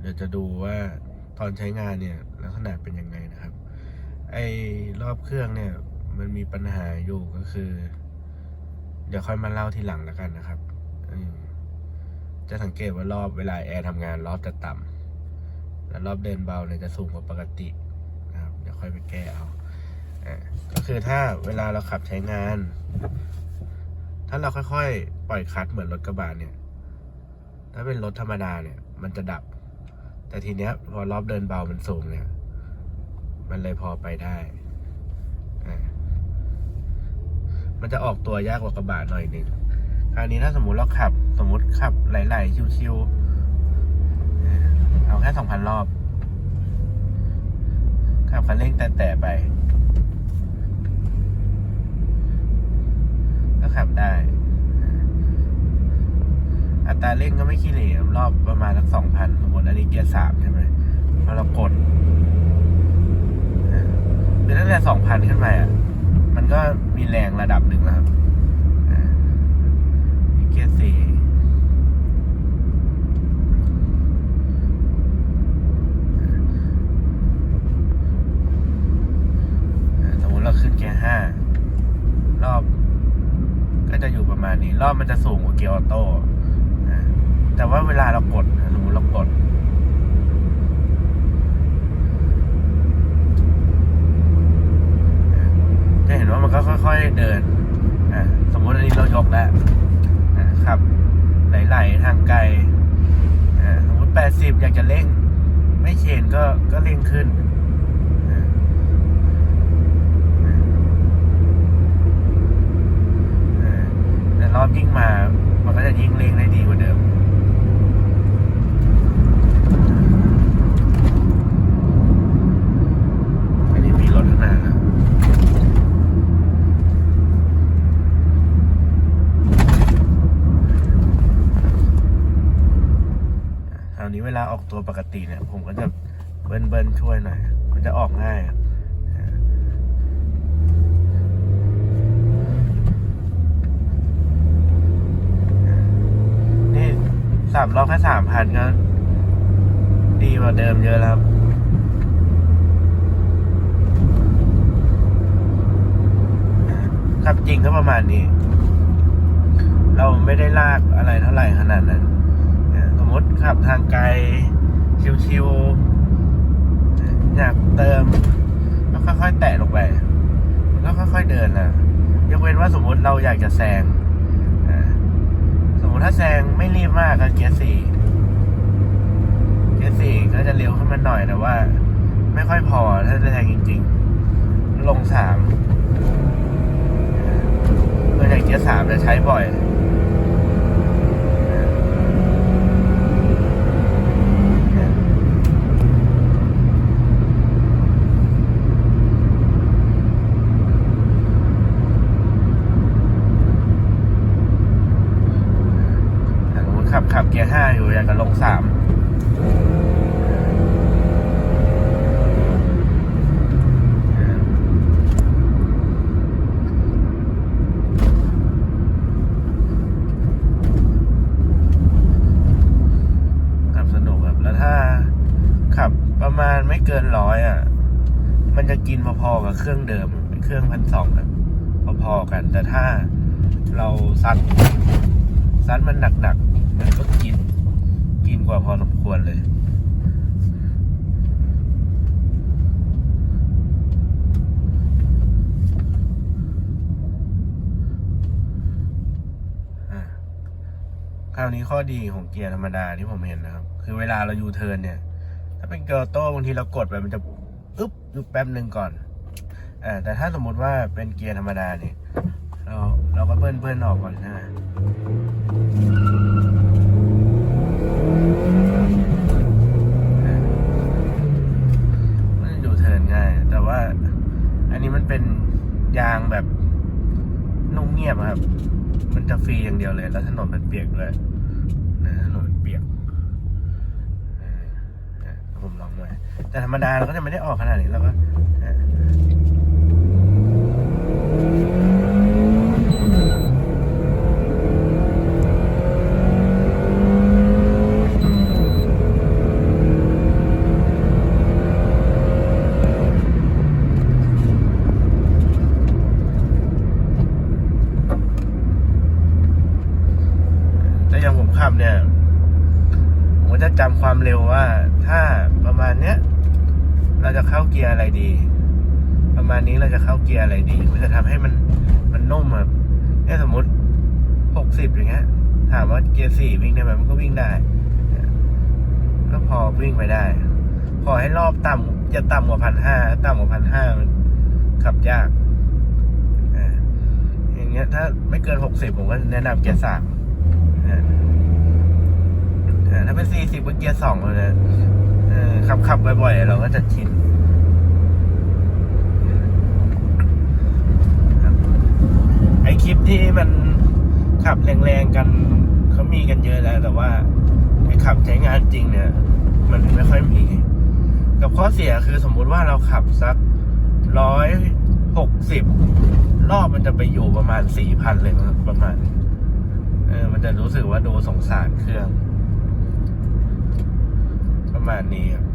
เดี๋ยวจะดูว่าตอนใช้งานเนี่ยลักษณะเป็นยังไงนะครับ ไอ้รอบเครื่องเนี่ยมันมีปัญหาอยู่ก็คือ เดี๋ยวค่อยมาเล่าทีหลังแล้วกันนะครับจะสังเกตว่ารอบเวลาแอร์ทำงานรอบจะต่ำแล้วรอบเดินเบาเนี่ยจะสูงกว่าปกตินะครับ เดี๋ยวค่อยไปแก้เอาก็คือถ้าเวลาเราขับใช้งาน ถ้าเราค่อยๆ ปล่อยคลัตช์เหมือนรถกระบะเนี่ย ถ้าเป็นรถธรรมดาเนี่ย มันจะดับ แต่ทีเนี้ย พอรอบเดินเบามันสูงเนี่ย มันเลยพอไปได้ มันจะออกตัวยากกว่ากระบะหน่อยหนึ่งคราวนี้ถ้าสมมุติเราขับ สมมุติขับไหลๆชิวๆเอาแค่สองพันรอบ ขับคันเร่งแตะๆไป ก็ขับได้ อัตราเร่งก็ไม่ขี้เหร่รอบประมาณสักสองพันสมมติอันนี้เกียร์สามใช่ไหมพอเรากดคือตั้งแต่สองพันขึ้นไปอะ มันก็มีแรงระดับหนึ่งแล้วครับอ่านี่เกียร์สี่สมมติเราขึ้นเกียร์ห้ารอบ ก็จะอยู่ประมาณนี้ รอบมันจะสูงกว่าเกียร์ออโต้ แต่ว่าเวลาเรากดหนะสมมติเรากด จะเห็นว่ามันก็ค่อย ๆเดินอะสมมติอันนี้เรายกแล้วอะขับ ไหลๆทางไกลอะสมมติ 80 อยากจะเร่ง ไม่เชนก็ก็เร่งขึ้นอะอะแต่รอบยิ่งมา มันก็จะยิ่งเร่งได้ดีกว่าเดิม อันนี้มีรถข้างหน้าครับ คราออกตัวปกติเนี่ย ผมก็จะเบิ้ลเบิ้ลช่วยหน่อย มันจะออกง่ายนี่สามรอบแค่สามพันก็ดีกว่าเดิมเยอะแล้วครับขับจริงก็ประมาณนี้ เราไม่ได้ลากอะไรเท่าไหร่ขนาดนั้น มมติขับทางไกล ชิวๆอยากเติมก็ค่อยๆ แตะลงไปแล้วค่อยๆเดินนะยกเว้นว่าสมมติเราอยากจะแซงสมมติถ้าแซงไม่รีบมากก็เกียร์สี่เกียร์สี่ก็จะเร็วขึ้นมาหน่อยแต่ว่า ไม่ค่อยพอถ้าจะแซงจริง ๆ ลงสามตัวอย่างเกียร์สามจะใช้บ่อย สมมติขับขับเกียร์ ห้าอยู่อยากจะลงสามขับสนุกครับแล้วถ้าขับประมาณไม่เกินร้อยอะ มันจะกินพอๆกับเครื่องเดิม เครื่องพันสองครับพอๆกัน แต่ถ้าเราซัดซัดมันหนักๆ มันก็กิน กินกว่าพอสมควรเลย คราวนี้ข้อดีของเกียร์ธรรมดาที่ผมเห็นนะครับ คือเวลาเรายูเทิร์นเนี่ย ถ้าเป็นเกียร์โต้บางทีเรากดไปมันจะอึ๊บอยู่แป๊บหนึ่งก่อนอแต่ถ้าสมมุติว่าเป็นเกียร์ธรรมดาเนี่ย เราเราก็เบิ้ลเบิ้ลออกก่อนนะมันดูเทิร์นง่าย แต่ว่า อั นี้มันเป็นยางแบบนุ่มเงียบครับ มันจะฟรีอย่างเดียวเลย แล้วถนนมันเปียกด้วยนะถนนเปียกผมลองมาแต่ธรรมดาเราก็จะไม่ได้ออกขนาดนี้เราก็ เออจำความเร็วว่า ถ้าประมาณเนี้ย เราจะเข้าเกียร์อะไรดี ประมาณนี้เราจะเข้าเกียร์อะไรดี มันจะทำให้มันมันนุ่มอะเนี่ยสมมติหกสิบอย่างเงี้ย ถามว่าเกียร์สี่วิ่งได้ไหมมันก็วิ่งได้ ก็พอวิ่งไปได้ ขอให้รอบต่ำอย่าต่ำกว่าพันห้าต่ำกว่าพันห้ามันขับยากอ่าอย่างเงี้ยถ้าไม่เกินหกสิบผมก็แนะนำเกียร์สามอ่าอ่าถ้าเป็น สี่สิบเกียร์สองเลยนะเออขับขับบ่อยๆ เราก็จะชินไอคลิปที่มันขับแรงๆกันเขามีกันเยอะแล้ว แต่ว่าไอขับใช้งานจริงเนี่ย มันไม่ค่อยมี กับข้อเสียคือสมมุติว่าเราขับสักร้อยหกสิบรอบมันจะไปอยู่ประมาณสี่พันเลยประมาณเออมันจะรู้สึกว่าดูสงสารเครื่อง ประมาณนี้ครับ